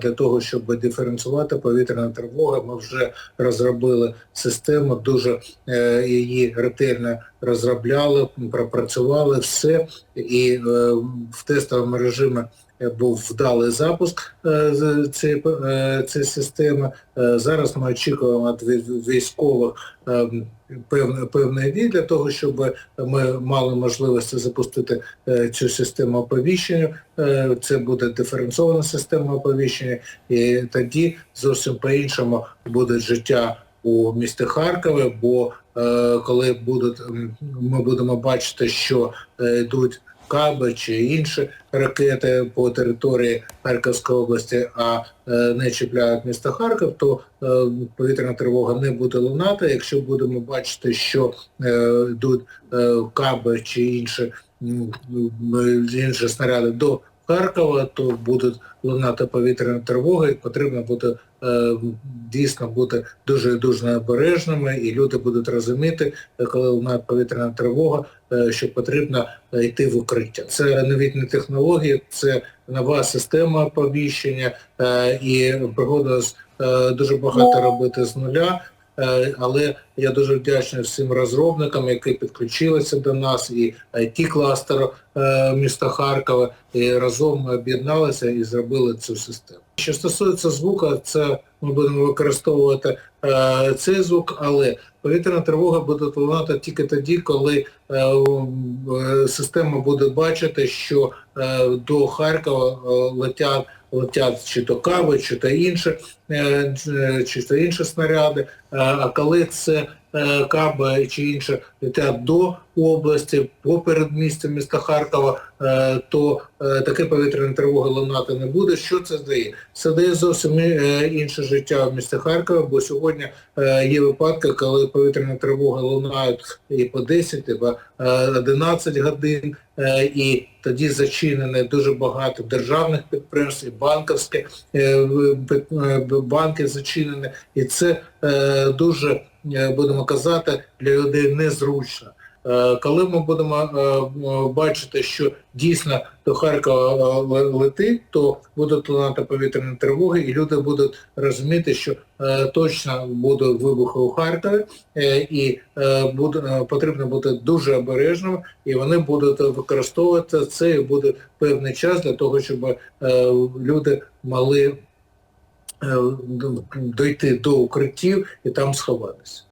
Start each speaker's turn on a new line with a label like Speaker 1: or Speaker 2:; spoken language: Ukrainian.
Speaker 1: Для того, щоб диференціювати повітряна тривога, ми вже розробили систему, дуже е, її ретельно розробляли, пропрацювали все, і е, в тестовому режимі був вдалий запуск е, цієї, е, системи. Е, зараз ми очікуємо від військових е, певної певної дії для того, щоб ми мали можливості запустити е, цю систему оповіщення. Е, Це буде диференційована система оповіщення, і тоді зовсім по-іншому буде життя у місті Харкові, бо е, коли будуть, ми будемо бачити, що е, йдуть каби чи інші ракети по території Харківської області, а е, не чіпляють місто Харків, то е, повітряна тривога не буде лунати. Якщо будемо бачити, що е, йдуть каби чи інші, інші снаряди до Харкова, то будуть лунати повітряна тривога, і потрібно буде е, дійсно бути дуже дуже обережними, і люди будуть розуміти, е, коли лунає повітряна тривога, е, що потрібно йти в укриття. Це новітні технології, це нова система оповіщення, е, і пригодилось е, дуже багато робити з нуля. Е, Але я дуже вдячний всім розробникам, які підключилися до нас, і it кластеру е, міста Харкова, і разом об'єдналися і зробили цю систему. Що стосується звука, це ми будемо використовувати е, цей звук, але повітряна тривога буде лунати тільки тоді, коли система буде бачити, що до Харкова летять летять чи то кави, чи то інші, е, е, чи то інші снаряди. Е, А коли це е, каби чи інше летять до області, по передмістю міста Харкова, е, то е, таке повітряна тривога лунати не буде. Що це дає? Це дає зовсім інше життя в місті Харкова, бо сьогодні є випадки, коли повітряна тривога лунають і по 10, і по е, 11 годин, і тоді зачинені дуже багато державних підприємств, і банківські банки зачинені, і це дуже, будемо казати, для людей незручно. Е, Коли ми будемо е, бачити, що дійсно до Харкова е, ле- летить, то будуть лунати повітряні тривоги, і люди будуть розуміти, що е, точно буде вибухи у Харкові, е, і е, буде, е, потрібно бути дуже обережними, і вони будуть використовувати це, і буде певний час для того, щоб е, люди мали е, дойти до укриттів і там сховатися.